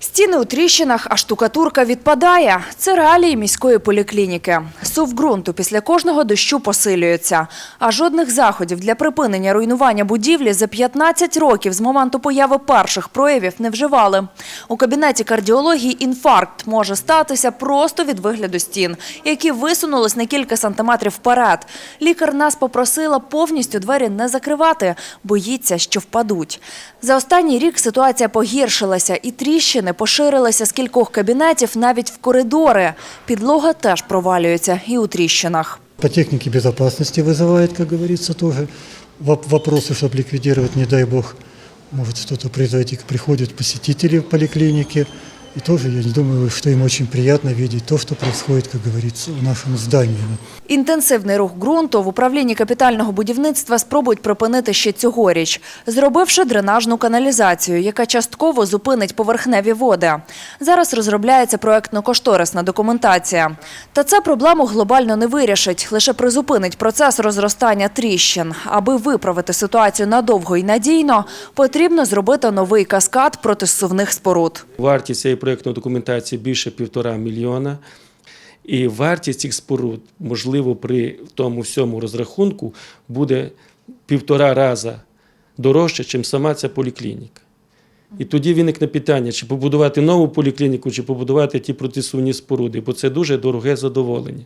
Стіни у тріщинах, а штукатурка відпадає. Це реалії міської поліклініки. Сув ґрунту після кожного дощу посилюється. А жодних заходів для припинення руйнування будівлі за 15 років з моменту появи перших проявів не вживали. У кабінеті кардіології інфаркт може статися просто від вигляду стін, які висунулись на кілька сантиметрів вперед. Лікар нас попросила повністю двері не закривати, боїться, що впадуть. За останній рік ситуація погіршилася, і тріщини поширилися з кількох кабінетів навіть в коридори. Підлога теж провалюється і у тріщинах. По технике безопасности вызывает, как говорится, тоже воп- вопросы, чтобы ликвидировать, не дай бог, может что-то произойти. Приходят посетители в поликлинике, и тоже я не думаю, что им очень приятно видеть то, что происходит, как говорится, в нашем здании. Інтенсивний рух ґрунту в управлінні капітального будівництва спробують припинити ще цьогоріч, зробивши дренажну каналізацію, яка частково зупинить поверхневі води. Зараз розробляється проектно-кошторисна документація. Та це проблему глобально не вирішить, лише призупинить процес розростання тріщин. Аби виправити ситуацію надовго і надійно, потрібно зробити новий каскад протисувних споруд. Вартість цієї проєктної документації більше півтора мільйона. І вартість цих споруд, можливо, при тому всьому розрахунку буде півтора рази дорожче, ніж сама ця поліклініка. І тоді виникне питання, чи побудувати нову поліклініку, чи побудувати ті протисувні споруди, бо це дуже дороге задоволення.